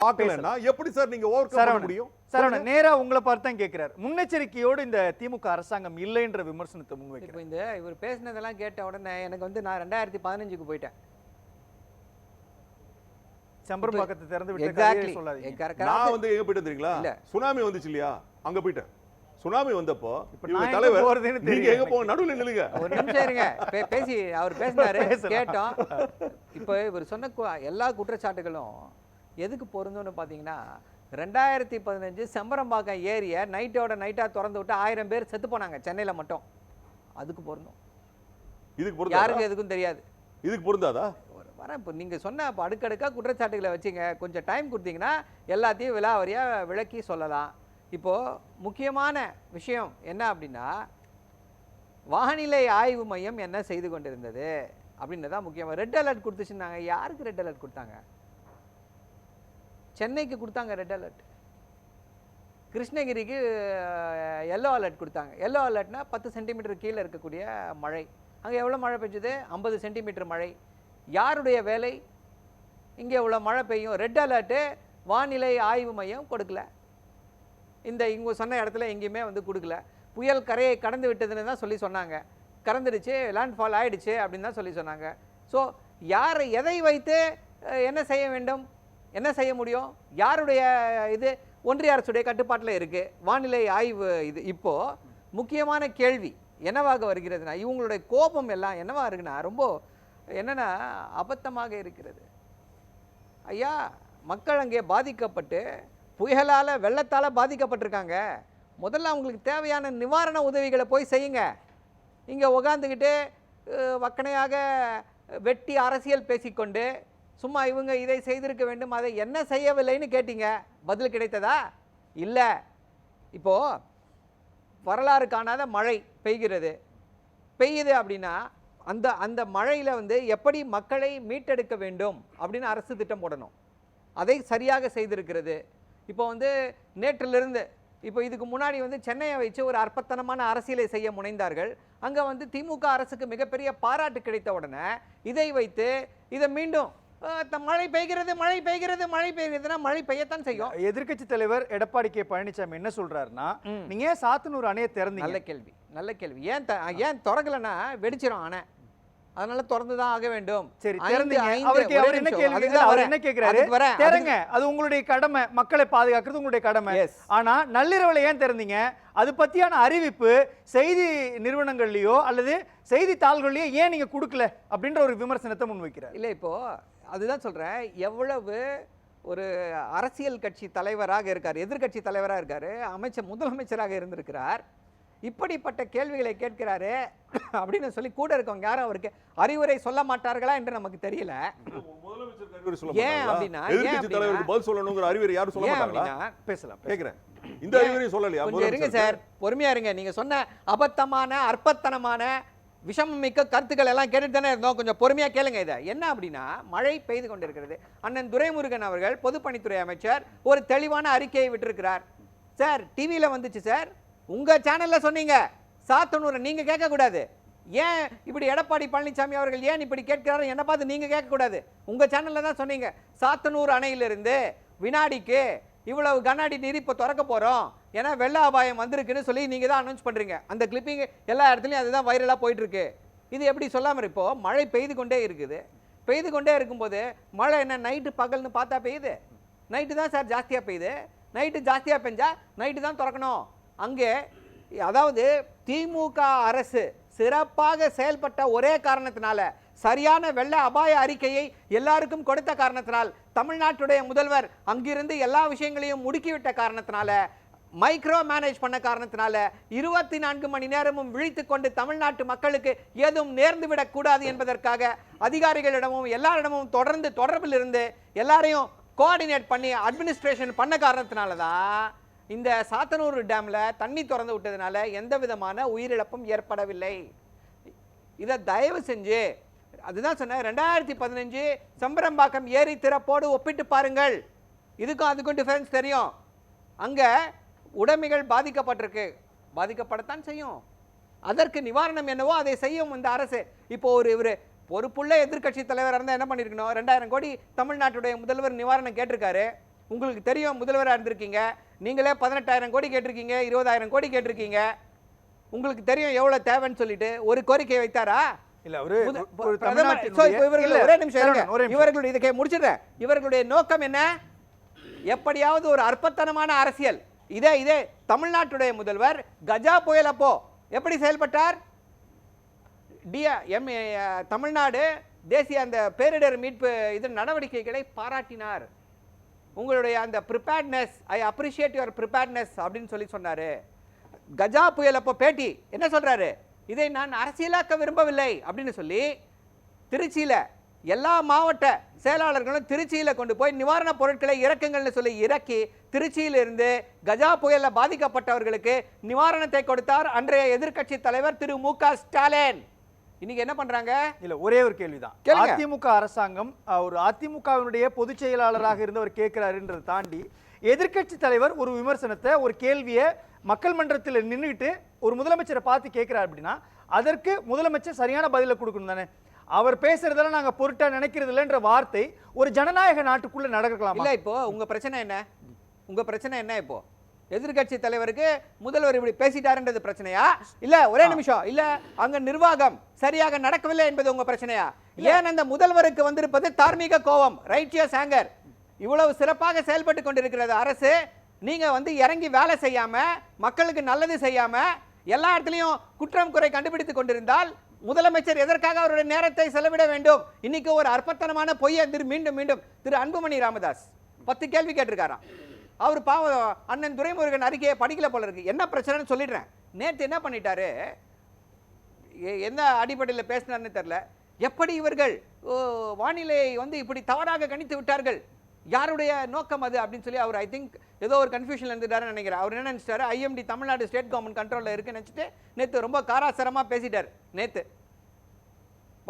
பார்க்கலன்னா எப்படி சார் நீங்க ஓவர் பண்ண முடியும்? சரவணன் நேரா உங்களை பார்த்து தான் கேட்கிறார் முன்னெச்சரிக்கையோடு இந்த திமுக அரசாங்கம் இல்லைன்ற விமர்சனத்தை இப்போ முன்வைக்கிறார் இந்த இவர் பேசினதெல்லாம் கேட்ட உடனே எனக்கு வந்து நான் ரெண்டாயிரத்தி பதினஞ்சுக்கு போயிட்டேன். செம்பரம்பாக்கத்தை திறந்து விட்டு சொல்லாதீங்க. நான் வந்து எங்க போயிட்டேன் தெரியுங்களா. சுனாமி வந்துச்சு இல்லையா? அங்க போயிட்டேன். சுனாமி வந்தப்போ இவங்க தலைவர் போறதுன்னு நீங்க எங்க போக நடுவுல நில்லுங்க. ஒரு நிமிஷம் இருங்க. பேசி அவர் பேசினாரு. கேட்டோம். இப்போ இவர் சொன்ன எல்லா குற்றச்சாட்டுகளும் எதுக்கு பொருந்தும்னு பார்த்தீங்கன்னா ரெண்டாயிரத்தி பதினஞ்சு செம்பரம்பாக்கம் ஏரியை நைட்டோட நைட்டாக திறந்து விட்டு ஆயிரம் பேர் செத்து போனாங்க சென்னையில் மட்டும். அதுக்கு பொருந்தும். இதுக்கு பொருந்தாதா? யாருக்கும் எதுக்கும் தெரியாது. இதுக்கு பொருந்தாதா? வரேன் இப்போ நீங்கள் சொன்ன இப்போ அடுக்கடுக்காக குற்றச்சாட்டுகளை வச்சுங்க. கொஞ்சம் டைம் கொடுத்தீங்கன்னா எல்லாத்தையும் விலாவரியாக விளக்கி சொல்லலாம். இப்போது முக்கியமான விஷயம் என்ன அப்படின்னா வானிலை ஆய்வு மையம் என்ன செய்து கொண்டிருந்தது? அப்படின்னு தான் முக்கியம். ரெட் அலர்ட் கொடுத்துச்சுன்னாங்க. யாருக்கு ரெட் அலர்ட் கொடுத்தாங்க? சென்னைக்கு கொடுத்தாங்க ரெட் அலர்ட் கிருஷ்ணகிரிக்கு எல்லோ அலர்ட் கொடுத்தாங்க. எல்லோ அலர்ட்னா பத்து சென்டிமீட்டர் கீழே இருக்கக்கூடிய மழை. அங்கே எவ்வளோ மழை பெஞ்சது? ஐம்பது சென்டிமீட்டர் மழை. யாருடைய வேலை? இங்கே உள்ள மழை பெய்யும்? ரெட் அலர்ட்டு வானிலை ஆய்வு மையம் கொடுக்கல. இந்த இங்கே சொன்ன இடத்துல எங்கேயுமே வந்து கொடுக்கல. புயல் கரையை கடந்து விட்டதுன்னு தான் சொல்லி சொன்னாங்க. கடந்துடுச்சு லேண்ட்ஃபால் ஆகிடுச்சு அப்படின்னு தான் சொல்லி சொன்னாங்க. ஸோ யாரை எதை வைத்து என்ன செய்ய வேண்டும்? என்ன செய்ய முடியும்? யாருடைய இது? ஒன்றிய அரசுடைய கட்டுப்பாட்டில் இருக்குது வானிலை ஆய்வு இது. இப்போது முக்கியமான கேள்வி என்னவாக வருகிறதுனா இவங்களுடைய கோபம் எல்லாம் என்னவா இருக்குன்னா ரொம்ப என்னன்னா அபத்தமாக இருக்கிறது. ஐயா மக்கள் அங்கே பாதிக்கப்பட்டு புயலால் வெள்ளத்தால் பாதிக்கப்பட்டிருக்காங்க. முதல்ல அவங்களுக்கு தேவையான நிவாரண உதவிகளை போய் செய்யுங்க. இங்கே உக்காந்துக்கிட்டு வக்கனையாக வெட்டி அரசியல் பேசிக்கொண்டு சும்மா இவங்க இதை செய்திருக்க வேண்டும் அதை என்ன செய்யவில்லைன்னு கேட்டீங்க? பதில் கிடைத்ததா? இல்லை. இப்போது வரலாறு காணாத மழை பெய்கிறது. பெய்யுது அப்படின்னா அந்த அந்த மழையில் வந்து எப்படி மக்களை மீட்டெடுக்க வேண்டும் அப்படின்னு அரசு திட்டம் போடணும். அதை சரியாக செய்திருக்கிறது. இப்போ வந்து நேற்றிலிருந்து இப்போ இதுக்கு முன்னாடி வந்து சென்னையை வச்சு ஒரு அற்பத்தனமான அரசியலை செய்ய முனைந்தார்கள். அங்கே வந்து திமுக அரசுக்கு மிகப்பெரிய பாராட்டு கிடைத்த உடனே இதை வைத்து இதை மீண்டும் மழை பெய்கிறது மழை பெய்கிறது மழை பெய்கிறதுனா மழை பெய்யத்தான் செய்யும். எதிர்க்கட்சி தலைவர் எடப்பாடி கே பழனிசாமி என்ன சொல்றாருன்னா. நீங்க ஏன் சாத்தனூர் அணையை திறந்தீங்க? நல்ல கேள்வி நல்ல கேள்வி. ஏன் ஏன் திறக்கலைன்னா வெடிச்சிரும் அணை. அதனால திறந்து தான் ஆக வேண்டும். சரி அவருக்கு அவர் என்ன. கேள்வி? அவர். என்ன வரேன். திறங்க. அது உங்களுடைய கடமை. மக்களை பாதுகாக்கிறது உங்களுடைய கடமை. ஆனா நள்ளிரவுல ஏன் திறந்தீங்க? அது பத்தியான அறிவிப்பு செய்தி நிறுவனங்கள்லயோ அல்லது செய்தித்தாள்கள்லயோ ஏன் நீங்க கொடுக்கல? அப்படின்ற ஒரு விமர்சனத்தை முன்வைக்கிறார். இல்லை இப்போ அதுதான் சொல்றேன். எவ்வளவு ஒரு அரசியல் கட்சி தலைவராக இருக்கார் எதிர்க்கட்சி தலைவராக இருக்காரு அமைச்சர் முதலமைச்சராக இருந்திருக்கிறார். இப்படிப்பட்ட கேள்விகளை கேட்கிறாரு அப்படின்னு சொல்லி கூட இருக்கவங்க யாரும் அவருக்கு அறிவுரை சொல்ல மாட்டார்களா என்று நமக்கு தெரியல. அறிவுரை ஏன்? அப்படின்னா, பதில் சொல்லணுங்கிற அறிவுரை யாரும் சொல்ல மாட்டாங்களா? பேசலாம். கேக்குறேன். இந்த அறிவுரையும் சொல்லலையா? இருங்க சார் பொறுமையா இருங்க. நீங்க சொன்ன அபத்தமான அற்பத்தனமான விஷமமிக்க கருத்துக்கள் எல்லாம் கேட்டுட்டு தானே இருந்தோம். கொஞ்சம் பொறுமையாக கேளுங்க இதை. என்ன அப்படின்னா மழை பெய்து கொண்டிருக்கிறது. அண்ணன் துரைமுருகன் அவர்கள் பொதுப்பணித்துறை அமைச்சர் ஒரு தெளிவான அறிக்கையை விட்டிருக்கிறார். சார் டிவியில் வந்துச்சு சார். உங்கள் சேனலில் சொன்னீங்க. சாத்தனூரை நீங்கள் கேட்கக்கூடாது. ஏன் இப்படி எடப்பாடி பழனிசாமி அவர்கள் ஏன் இப்படி கேட்கிறாரு? என்ன பார்த்து நீங்கள் கேட்கக்கூடாது. உங்கள் சேனலில் தான் சொன்னீங்க. சாத்தனூர் அணையிலிருந்து வினாடிக்கு இவ்வளவு கண்ணாடி நீர் இப்போ திறக்க போகிறோம் ஏன்னா வெள்ள அபாயம் வந்திருக்குன்னு சொல்லி நீங்கள் தான் அனௌன்ஸ் பண்ணுறீங்க அந்த கிளிப்பிங் எல்லா இடத்துலையும் அதுதான் வைரலாக போயிட்டுருக்கு. இது எப்படி சொல்லாமல் இப்போது மழை பெய்து கொண்டே இருக்குது. பெய்து கொண்டே இருக்கும்போது மழை என்ன நைட்டு பகல்னு பார்த்தா பெய்யுது? நைட்டு தான் சார் ஜாஸ்தியாக பெய்யுது. நைட்டு ஜாஸ்தியாக பெஞ்சால் நைட்டு தான் திறக்கணும். அங்கே அதாவது திமுக அரசு சிறப்பாக செயல்பட்ட ஒரே காரணத்தினால சரியான வெள்ள அபாய அறிக்கையை எல்லாருக்கும் கொடுத்த காரணத்தினால் தமிழ்நாட்டுடைய முதல்வர் அங்கிருந்து எல்லா விஷயங்களையும் முடுக்கிவிட்ட காரணத்தினால மைக்ரோ மேனேஜ் பண்ண காரணத்தினால இருபத்தி நான்கு மணி நேரமும் விழித்து கொண்டு தமிழ்நாட்டு மக்களுக்கு ஏதும் நேர்ந்து விடக்கூடாது என்பதற்காக அதிகாரிகளிடமும் எல்லாரிடமும் தொடர்ந்து தொடர்பில் இருந்து எல்லாரையும் கோஆர்டினேட் பண்ணி அட்மினிஸ்ட்ரேஷன் பண்ண காரணத்தினால தான் இந்த சாத்தனூர் டேமில் தண்ணி திறந்து விட்டதுனால எந்த விதமான உயிரிழப்பும் ஏற்படவில்லை. இதை தயவு செஞ்சு அதுதான் சொன்னேன் ரெண்டாயிரத்தி பதினஞ்சு செம்பரம்பாக்கம் ஏரி திறப்போடு ஒப்பிட்டு பாருங்கள். இதுக்கும் அதுக்கும் டிஃபரன்ஸ் தெரியும். அங்கே உடைமைகள் பாதிக்கப்பட்டிருக்கு. பாதிக்கப்படத்தான் செய்யும். அதற்கு நிவாரணம் என்னவோ அதை செய்யும் இந்த அரசு. இப்போ ஒரு இவர் பொறுப்புள்ள எதிர்க்கட்சி தலைவராக இருந்தால் என்ன பண்ணியிருக்கணும் ரெண்டாயிரம் கோடி தமிழ்நாட்டுடைய முதல்வர் நிவாரணம் கேட்டிருக்காரு. உங்களுக்கு தெரியும் முதல்வராக இருந்திருக்கீங்க. நீங்களே பதினெட்டாயிரம் கோடி கேட்டிருக்கீங்க இருபதாயிரம் கோடி கேட்டிருக்கீங்க. உங்களுக்கு தெரியும் எவ்வளவு தேவைன்னு சொல்லிட்டு ஒரு கோரிக்கை வைத்தாரா? இவர்களுடைய நோக்கம் என்ன? எப்படியாவது ஒரு அற்பத்தனமான அரசியல். இதே இதே தமிழ்நாட்டுடைய முதல்வர் கஜா புயல் அப்போ எப்படி செயல்பட்டார்? டிஎ எம் தமிழ்நாடு தேசிய அந்த பேரிடர் மீட்பு இது நடவடிக்கைகளை பாராட்டினார். உங்களுடைய அந்த preparedness I appreciate your preparedness அப்படின்னு சொல்லி சொன்னார். கஜா புயல் அப்போ பேட்டி என்ன சொல்கிறாரு இதை நான் அரசியலாக்க விரும்பவில்லை அப்படின்னு சொல்லி திருச்சியில் எல்லா மாவட்ட செயலாளர்களும் திருச்சியில கொண்டு போய் நிவாரணப் பொருட்களை இறக்குங்கள்னு சொல்லி இறக்கி திருச்சியிலிருந்து கஜா புயல்ல பாதிக்கப்பட்டவர்களுக்கு நிவாரணத்தை கொடுத்தார் அன்றைய எதிர்க்கட்சி தலைவர் திரு மு க ஸ்டாலின். இன்னைக்கு என்ன பண்றாங்க? இல்ல ஒரே ஒரு கேள்விதான். அதிமுக அரசாங்கம் ஒரு அதிமுகவினுடைய பொதுச் செயலாளராக இருந்தவர் கேட்கிறாருன்றதை தாண்டி எதிர்க்கட்சி தலைவர் ஒரு விமர்சனத்தை ஒரு கேள்வியை மக்கள் மன்றத்தில் நின்றுட்டு ஒரு முதலமைச்சரை பார்த்து கேட்கிறார் அப்படின்னா அதற்கு முதலமைச்சர் சரியான பதிலை கொடுக்கணும் தானே? அவர் பேசுறதெல்லாம் நாங்க பொருட்டா நினைக்கிறது இல்லைன்ற வார்த்தை ஒரு ஜனநாயக நாட்டுக்குள்ள நடக்கலாமா? இல்ல இப்போ உங்க பிரச்சனை என்ன? உங்க பிரச்சனை என்ன இப்போ? எதிர்க்கட்சி தலைவருக்கு முதல்வர் இப்படி பேசிட்டாருன்றது பிரச்சனையா? இல்ல ஒரே நிமிஷம். இல்ல அங்க நிர்வாகம் சரியாக நடக்கவில்லை என்பது உங்க பிரச்சனையா? ஏன் அந்த முதல்வருக்கு வந்திருப்பது தார்மீக கோபம்? ரைட்டியஸ் ஆங்கர் இவ்வளவு சிறப்பாக செயல்பட்டு கொண்டிருக்கிறது அரசு. நீங்க வந்து இறங்கி வேலை செய்யாம மக்களுக்கு நல்லது செய்யாம எல்லா இடத்துலயும் குற்றம் குறை கண்டுபிடித்து கொண்டிருந்தால் முதலமைச்சர் எதற்காக அவருடைய நேரத்தை செலவிட வேண்டும்? இன்னைக்கு ஒரு அற்பத்தனமான பொய்யை திரு மீண்டும் மீண்டும் திரு அன்புமணி ராமதாஸ் பத்து கேள்வி கேட்டிருக்காராம். அவர் பாவம் அண்ணன் துரைமுருகன் அறிக்கையை படிக்கல போல இருக்கு. என்ன பிரச்சனைன்னு சொல்லிடுறேன். நேற்று என்ன பண்ணிட்டாரு? என்ன அடிப்படையில் பேசினார்னு தெரில எப்படி இவர்கள் ஓ, வானிலையை வந்து இப்படி தவறாக கணித்து விட்டார்கள்? யாருடைய நோக்கம் அது அப்படின்னு சொல்லி அவர் ஐ திங்க் ஏதோ ஒரு கன்ஃபியூஷன் இருந்துட்டாருன்னு நினைக்கிறேன். அவர் என்ன நினச்சிட்டாரு? ஐஎம்டி தமிழ்நாடு ஸ்டேட் கவர்மெண்ட் கண்ட்ரோலில் இருக்குன்னு நினச்சிட்டு நேற்று ரொம்ப காராசரமாக பேசிட்டார். நேற்று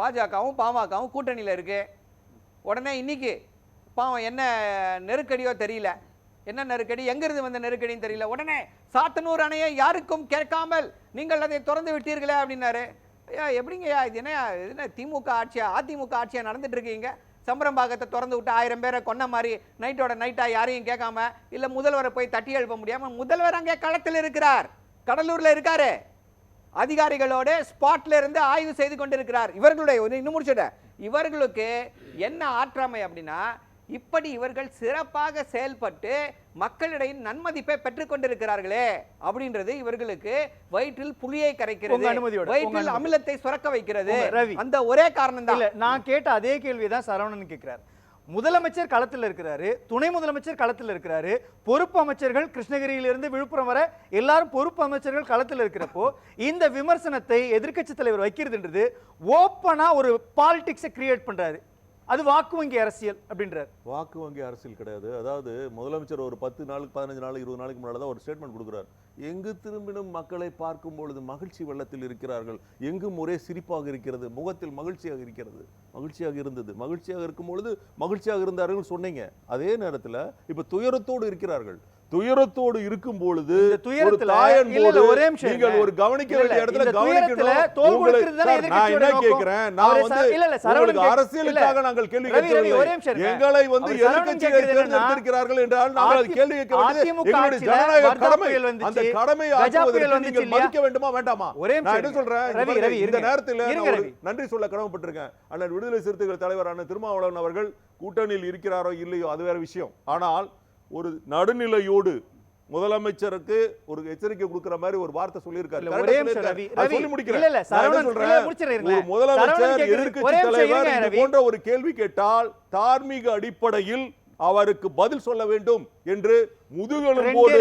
பாஜகவும் பாமகவும் கூட்டணியில் இருக்குது உடனே இன்னைக்கு பாவம் என்ன நெருக்கடியோ தெரியல. என்ன நெருக்கடி? எங்கிருந்து வந்த நெருக்கடின்னு தெரியல. உடனே சாத்தனூர் அணையை யாருக்கும் கேட்காமல் நீங்கள் அதை திறந்து விட்டீர்களே அப்படின்னாரு. ஐயா எப்படிங்கய்யா? இது என்ன இது என்ன திமுக ஆட்சியா? அதிமுக ஆட்சியா நடந்துட்டு இருக்கீங்க? சம்பரம்பாக்கத்தை திறந்து விட்டு ஆயிரம் பேரை கொன்ன மாதிரி நைட்டோட நைட்டாக யாரையும் கேட்காம இல்லை முதல்வரை போய் தட்டி எழுப்ப முடியாமல் முதல்வர் அங்கே களத்தில் இருக்கிறார். கடலூரில் இருக்காரு. அதிகாரிகளோடு ஸ்பாட்ல இருந்து ஆய்வு செய்து கொண்டிருக்கிறார். இவர்களுடைய இன்னும் முடிச்சுட இவர்களுக்கு என்ன ஆற்றாமை அப்படின்னா இப்படி இவர்கள் சிறப்பாக செயல்பட்டு மக்களிடையே நன்மதிப்பை பெற்றுக் கொண்டிருக்கிறார்களே அப்படின்றது இவர்களுக்கு வயிற்றில் புளியை கரைக்கிறது. வயிற்றில். அமிலத்தை சுரக்க வைக்கிறது. அந்த ஒரே காரணம் தான் நான் கேட்ட அதே கேள்வியை தான் சரவணன் கேட்கிறார் முதலமைச்சர் களத்தில் இருக்கிறாரு துணை முதலமைச்சர் களத்தில் இருக்கிறாரு பொறுப்பு அமைச்சர்கள் கிருஷ்ணகிரியிலிருந்து விழுப்புரம் வரை எல்லாரும் பொறுப்பு அமைச்சர்கள் களத்தில் இருக்கிறப்போ இந்த விமர்சனத்தை எதிர்க்கட்சி தலைவர் வைக்கிறதுன்றது ஓப்பனா ஒரு பாலிடிக்ஸை கிரியேட் பண்றாரு. அது வாக்கு வங்கி அரசியல் அப்படின்றார். வாக்கு வங்கி அரசியல் கிடையாது. அதாவது முதலமைச்சர் ஒரு பத்து நாளுக்கு பதினஞ்சு நாள் இருபது நாளைக்கு முன்னாடி தான் ஒரு ஸ்டேட்மெண்ட் கொடுக்குறாரு. எங்கு திரும்பினும் மக்களை பார்க்கும் பொழுது மகிழ்ச்சி வெள்ளத்தில் இருக்கிறார்கள். எங்கும் ஒரே சிரிப்பாக இருக்கிறது. முகத்தில் மகிழ்ச்சியாக இருக்கிறது. மகிழ்ச்சியாக இருந்தது. மகிழ்ச்சியாக இருக்கும் பொழுது மகிழ்ச்சியாக இருந்தார்கள் சொன்னீங்க. அதே நேரத்தில் இப்போ துயரத்தோடு இருக்கிறார்கள். துயரத்தோடு இருக்கும் பொழுது துயரத்துல ஒரே நீங்கள். ஒரு கவனிக்க வேண்டிய இடத்துல கவனிக்கணும் நான் என்ன நோக்கம். கேட்கிறேன் நான் வந்து உங்களுக்கு கேக்- அரசியலுக்காக. நாங்கள் கேள்வி கேட்கவில்லை. எங்களை வந்து எதிர்க்கட்சியை தேர்ந்தெடுத்திருக்கிறார்கள் என்றால் நாங்கள் அது கேள்வி கேட்க வேண்டியது எங்களுடைய ஜனநாயக கடமை அந்த கடமையை ஆற்றுவதற்கு நீங்கள்? மதிக்க வேண்டுமா வேண்டாமா ஒரே நான் என்ன. சொல்றேன் இந்த. நேரத்தில். நன்றி சொல்ல கடமைப்பட்டிருக்கேன் அண்ணன் விடுதலை சிறுத்தைகள் தலைவரான திருமாவளவன் அவர்கள் கூட்டணியில் இருக்கிறாரோ இல்லையோ அது வேற விஷயம் ஆனால் ஒரு நடுநிலையோடு முதலமைச்சருக்கு ஒரு எச்சரிக்கை கொடுக்கிற மாதிரி ஒரு வார்த்தை சொல்லியிருக்காரு ஒரே சொல்லி முடிக்கிறேன். முதலமைச்சர் நிமிஷம் தலைவர் இது. போன்ற ஒரு கேள்வி கேட்டால் தார்மீக அடிப்படையில் அவருக்கு பதில் சொல்ல வேண்டும் என்று முதுகெலும்போடு.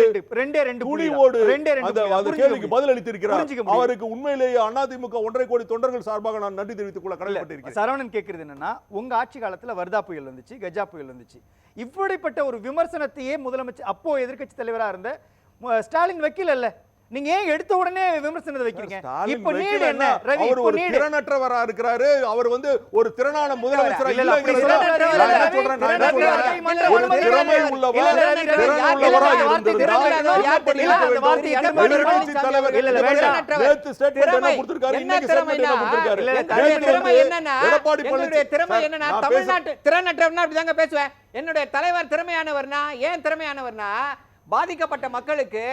துணிவோடு அந்த கேள்விக்கு. பதில் அளித்திருக்கிறார். அவருக்கு உண்மையிலேயே அதிமுக ஒன்றரை கோடி தொண்டர்கள் சார்பாக நான் நன்றி தெரிவித்துக் கொள்ள கடமைப்பட்டிருக்கிறேன் சரவணன் கேட்கறது என்னன்னா உங்க ஆட்சி காலத்துல வர்தா புயல் வந்துச்சு கஜா புயல் வந்துச்சு இப்படிப்பட்ட ஒரு விமர்சனத்தையே முதலமைச்சர் அப்போ எதிர்க்கட்சி தலைவரா இருந்த ஸ்டாலின் வக்கீல் அல்ல. நீங்க ஏன் எடுத்த உடனே விமர்சனத்தை வைக்கிறீங்க இப்போ நீடு என்ன ரவி அவர் ஒரு திறனற்றவரா இருக்கிறாரு அவர் வந்து ஒரு திறனான முதலமைச்சரா இல்ல, நான் சொல்றேன் ஒரு திறமை. உள்ளவர் இல்ல, ரவி, ரவி, திறன் யார் உள்ளவரா இல்ல, வார்த்தை இருந்திருந்தால் திறமையானவர் யார் எப்படி தெரியல, இருக்க அந்த வேண்டும்? வார்த்தை எடப்பாடி எதிர்க்கட்சி பழனிசாமி தலைவர் இல்ல, இல்ல, வேண்டாம். நேத்து statement என்ன திறமை. கொடுத்திருக்காரு, என்ன இன்னைக்கு statement திறமைனா, என்ன கொடுத்திருக்காரு? இல்ல, எங்களுடைய நேத்து திறமை வந்து என்னன்னா, எடப்பாடி எங்களுடைய பழனிசாமி- திறமை சார், என்னன்னா, நான் பேச- தமிழ்நாட்டு திறனற்றவர்னா அப்படிதாங்க பேசுவேன் என்னுடைய தலைவர் திறமையானவர்னா ஏன் திறமையானவர்னா பாதிக்கப்பட்ட மக்களுக்கு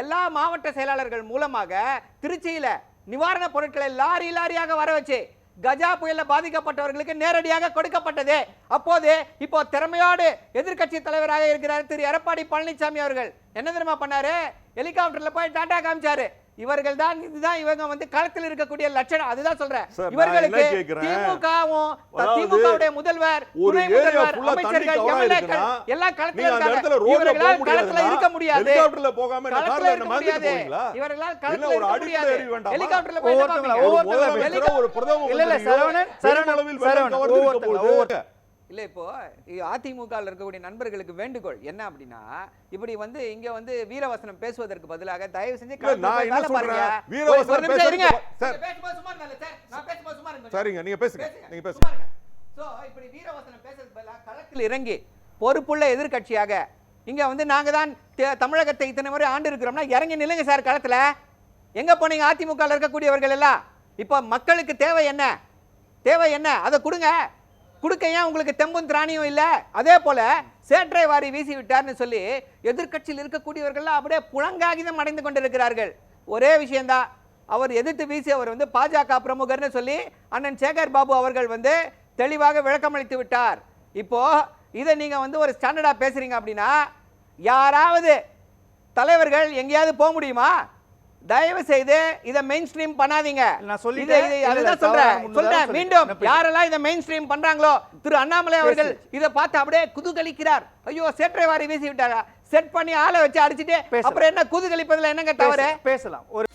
எல்லா மாவட்ட செயலாளர்கள் மூலமாக திருச்சியில் நிவாரணப் பொருட்களை லாரி லாரியாக வர வச்சு கஜா புயலில் பாதிக்கப்பட்டவர்களுக்கு நேரடியாக கொடுக்கப்பட்டது. அப்போது இப்போ திறமையோடு எதிர்க்கட்சி தலைவராக இருக்கிறார் திரு எடப்பாடி பழனிசாமி அவர்கள். என்ன தெரியுமா பண்ணாரு? ஹெலிகாப்டரில் போய் டாட்டா காமிச்சாரு. இவர்கள் தான் இதுதான் இவங்க வந்து களத்தில் இருக்கக்கூடிய லட்சணம் அதுதான் சொல்றேன் இவர்களுக்கு? திமுகவும் திமுகவுடைய முதல்வர் துணை முதல்வர் அமைச்சர்கள் எம்எல்ஏக்கள் எல்லாம் களத்தில் இருக்காங்க இவர்களால் களத்துல இருக்க முடியாது போகாம களத்துல இருக்க முடியாது? இவர்களால் களத்துல இருக்க முடியாது? ஹெலிகாப்டர்ல போய் ஒவ்வொருத்தங்களா, ஒவ்வொருத்தங்களா ஒரு பிரதம இல்ல, சரவணன், சரவணன், சரவணன், ஒவ்வொருத்தங்களா, ஒவ்வொருத்தங்களா. இல்ல இப்போ அதிமுக ல இருக்கக்கூடிய நண்பர்களுக்கு வேண்டுகோள். என்ன அப்படின்னா இப்படி வந்து இங்க வந்து வீரவசனம் பேசுவதற்கு பதிலாக தயவு செஞ்சு சரிங்க நீங்க பேசுங்க. நீங்க பேசுங்க. So, இப்படி வீரவசனம் பேசுறதுக்கு பதிலா களத்தில் இறங்கி பொறுப்புள்ள எதிர்க்கட்சியாக இங்க வந்து நாங்க தான் தமிழகத்தை இத்தனை முறை ஆண்டு இருக்கிறோம்னா இறங்கி நில்லுங்க சார் களத்துல. எங்க போனீங்க? அதிமுக ல இருக்கக்கூடியவர்கள் எல்லாம். இப்போ மக்களுக்கு தேவை என்ன? தேவை என்ன? அதை கொடுங்க. கொடுக்க ஏன் உங்களுக்கு தெம்பும் திராணியும் இல்லை? அதே போல சேற்றை வாரி வீசி விட்டார்னு சொல்லி எதிர்க்கட்சியில் இருக்கக்கூடியவர்கள் அப்படியே புழங்காகிதம் அடைந்து கொண்டிருக்கிறார்கள். ஒரே விஷயம்தான் அவர் எதிர்த்து வீசி அவர் வந்து பாஜக பிரமுகர்னு சொல்லி அண்ணன் சேகர் பாபு அவர்கள் வந்து தெளிவாக விளக்கமளித்து விட்டார். இப்போ இதை நீங்க வந்து ஒரு ஸ்டாண்டர்டா பேசுறீங்க அப்படின்னா யாராவது தலைவர்கள் எங்கேயாவது போக முடியுமா? தயவு செய்து இதை மெயின் ஸ்ட்ரீம் பண்ணாதீங்க. நான் இல்ல, அதுதான் சொல்றேன். சொல்றேன். மீண்டும்? யாரெல்லாம் இதை மெயின் ஸ்ட்ரீம் பண்றாங்களோ திரு அண்ணாமலை அவர்கள் இதை பார்த்து அப்படியே குதூகலிக்கிறார். ஐயோ சேற்றை வாரி வீசி விட்டாரா செட் பண்ணி ஆளை வச்சு அடிச்சிட்டு. அப்புறம் என்ன குதூகலிப்பதுல என்னங்க தவறு? பேசலாம். ஒரு